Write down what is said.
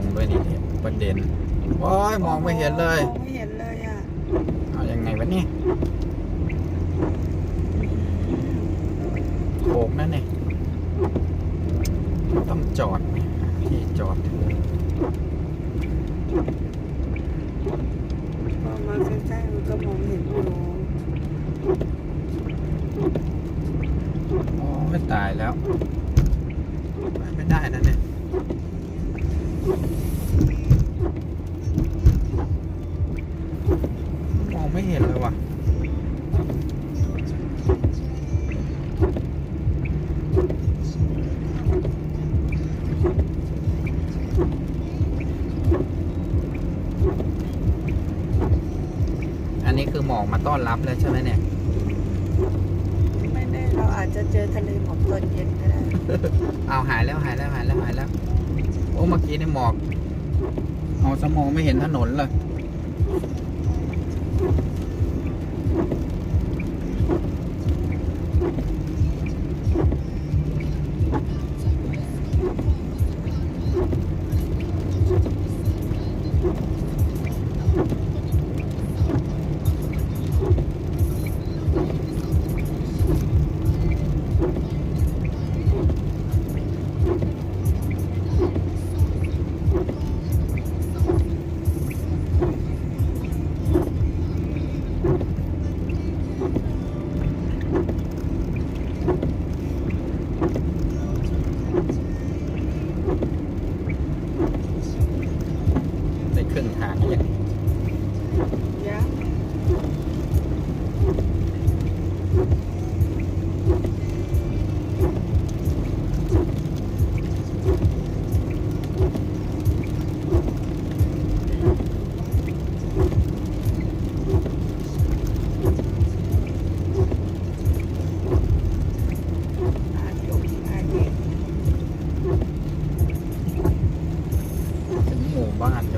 งด้วยนี่ประเด็นโอ้ยมองไม่เห็นเลยมองไม่เห็นเลยอะเอายังไงวะเนี่ยโขกนั่นเนี่ยต้องจอดไหมหาที่จอดพอมาใกล้ๆมันก็มองเห็นอยู่โอ้ไม่ตายแล้วไปไม่ได้นะเนี่ย มองไม่เห็นเลยว่ะอันนี้คือหมอกมาต้อนรับแล้วใช่ไหมเนี่ย ไม่แน่เราอาจจะเจอทะเลหมอกตอนเย็นก็ได้ เอาหายแล้วหายแล้วหายแล้วหายแล้วโอ้เมื่อกี้นี่หมอกเอาสมองไม่เห็นถนนเลย ครึ่งทางแล้วยังยังอาจบอาจเย็น